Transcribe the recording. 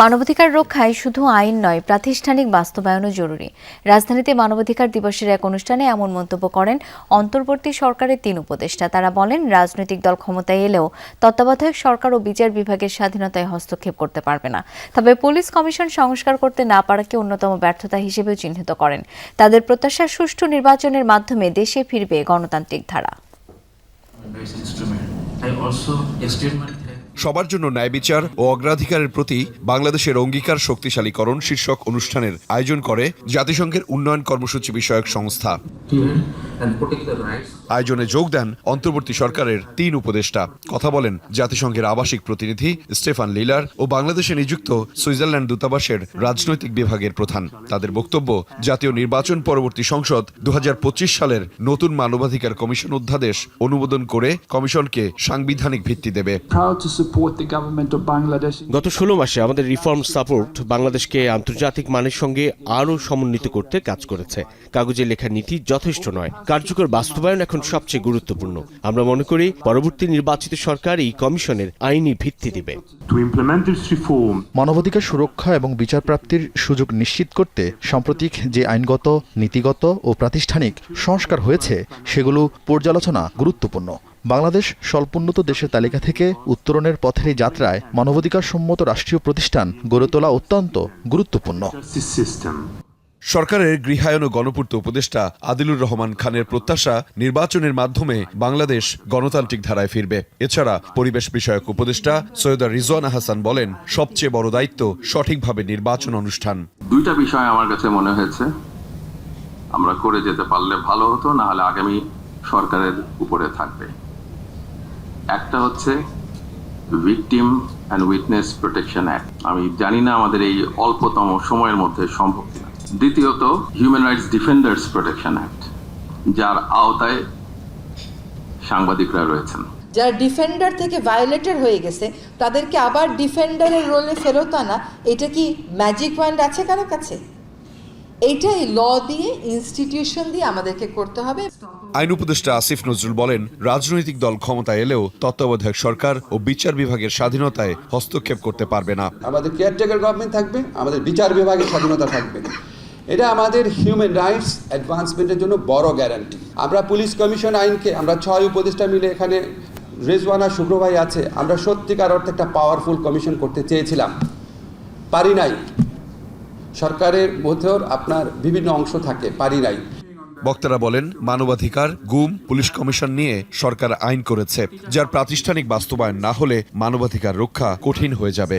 মানবাধিকার রক্ষায় শুধু আইন নয়, প্রাতিষ্ঠানিক বাস্তবায়নও জরুরি। রাজধানীতে মানবাধিকার দিবসের এক অনুষ্ঠানে এমন মন্তব্য করেন অন্তর্বর্তী সরকারের তিন উপদেষ্টা। তারা বলেন, রাজনৈতিক দল ক্ষমতায় এলেও তত্ত্বাবধায়ক সরকার ও বিচার বিভাগের স্বাধীনতায় হস্তক্ষেপ করতে পারবে না। তবে পুলিশ কমিশন সংস্কার করতে না পারাকে অন্যতম ব্যর্থতা হিসেবেও চিহ্নিত করেন। তাদের প্রত্যাশা সুষ্ঠু নির্বাচনের মাধ্যমে দেশে ফিরবে গণতান্ত্রিক ধারা। সবার জন্য ন্যায় বিচার ও অগ্রাধিকারের প্রতি বাংলাদেশের অঙ্গীকার শক্তিশালীকরণ শীর্ষক অনুষ্ঠানের আয়োজন করে জাতিসংঘের উন্নয়ন কর্মসূচি বিষয়ক সংস্থা। আয়োজনে যোগ দেন অন্তর্বর্তী সরকারের তিন উপদেষ্টা। কথা বলেন জাতিসংঘের আবাসিক প্রতিনিধি স্টেফান লিলার ও বাংলাদেশে নিযুক্ত সুইজারল্যান্ড দূতাবাসের রাজনৈতিক বিভাগের প্রধান। তাদের বক্তব্য জাতীয় নির্বাচন পরবর্তী সংসদ দু হাজার পঁচিশ সালের নতুন মানবাধিকার কমিশন অধ্যাদেশ অনুমোদন করে কমিশনকে সাংবিধানিক ভিত্তি দেবে. গত ষোলো মাসে আমাদের রিফর্ম সাপোর্ট বাংলাদেশকে আন্তর্জাতিক মানের সঙ্গে আরও সমন্বিত করতে কাজ করেছে। কাগজে লেখা নীতি যথেষ্ট নয়। কার্যকর বাস্তবায়ন এখন সবচেয়ে গুরুত্বপূর্ণ। আমরা মনে করি পরবর্তী নির্বাচিত সরকার এই কমিশনের আইনি ভিত্তি দেবে। মানবাধিকার সুরক্ষা এবং বিচার প্রাপ্তির সুযোগ নিশ্চিত করতে সাম্প্রতিক যে আইনগত নীতিগত ও প্রাতিষ্ঠানিক সংস্কার হয়েছে সেগুলো পর্যালোচনা গুরুত্বপূর্ণ। বাংলাদেশ স্বল্পোন্নত দেশের তালিকা থেকে উত্তরণের পথের এই যাত্রায় মানবাধিকার সম্মত রাষ্ট্রীয় প্রতিষ্ঠান গড়ে তোলা অত্যন্ত গুরুত্বপূর্ণ. সরকারের গৃহায়ন ও গণপূর্ত উপদেষ্টা আদিলুর রহমান খানের প্রত্যাশা নির্বাচনের মাধ্যমে বাংলাদেশ গণতান্ত্রিক ধারায় ফিরবে। এছাড়া পরিবেশ বিষয়ক উপদেষ্টা সৈয়দা রিজওয়ানা হাসান বলেন, সবচেয়ে বড় দায়িত্ব সঠিকভাবে নির্বাচন অনুষ্ঠান। দুইটা বিষয় আমার কাছে মনে হয়েছে। আমরা করে যেতে পারলে ভালো হতো, না হলে আগামী সরকারের উপরে থাকবে। একটা হচ্ছে victim and witness protection act আমি জানি না আমাদের এই অল্পতম সময়ের মধ্যে সম্ভব কিনা। দ্বিতীয়ত human rights defenders protection act যার আওতায় সাংবাদিকরা রয়েছেন। যারা ডিফেন্ডার থেকে ভায়োলেটেড হয়ে গেছে তাদেরকে আবার ডিফেন্ডারের রোলে ফেরত আনা এটা কি ম্যাজিক ওয়ান্ড আছে কারও কাছে? এইটাই ল দিয়ে ইনস্টিটিউশন দিয়ে আমাদেরকে করতে হবে। আইন উপদেষ্টা আসিফ নজরুল বলেন রাজনৈতিক দল ক্ষমতায় এলেও তত্ত্বাবধায়ক সরকার ও বিচার বিভাগের স্বাধীনতায় হস্তক্ষেপ করতে পারবে না। আমাদের কেয়ারটেকার গভর্নমেন্ট থাকবে আমাদের বিচার বিভাগের স্বাধীনতা থাকবে। এটা আমাদের হিউম্যান রাইটস অ্যাডভান্সমেন্টের জন্য বড় গ্যারান্টি আমরা পুলিশ কমিশন আইনকে আমরা ছয় উপদেষ্টা মিলে এখানে রেজওয়ানা শুক্রভাই আছে আমরা সত্যিকার অর্থে একটা পাওয়ারফুল কমিশন করতে চেয়েছিলাম। পারি নাই। সরকারের মধ্যেও আপনার বিভিন্ন অংশ থাকে পারি নাই। বক্তারা বলেন মানবাধিকার গুম পুলিশ কমিশন নিয়ে সরকার আইন করেছে যার প্রাতিষ্ঠানিক বাস্তবায়ন না হলে মানবাধিকার রক্ষা কঠিন হয়ে যাবে।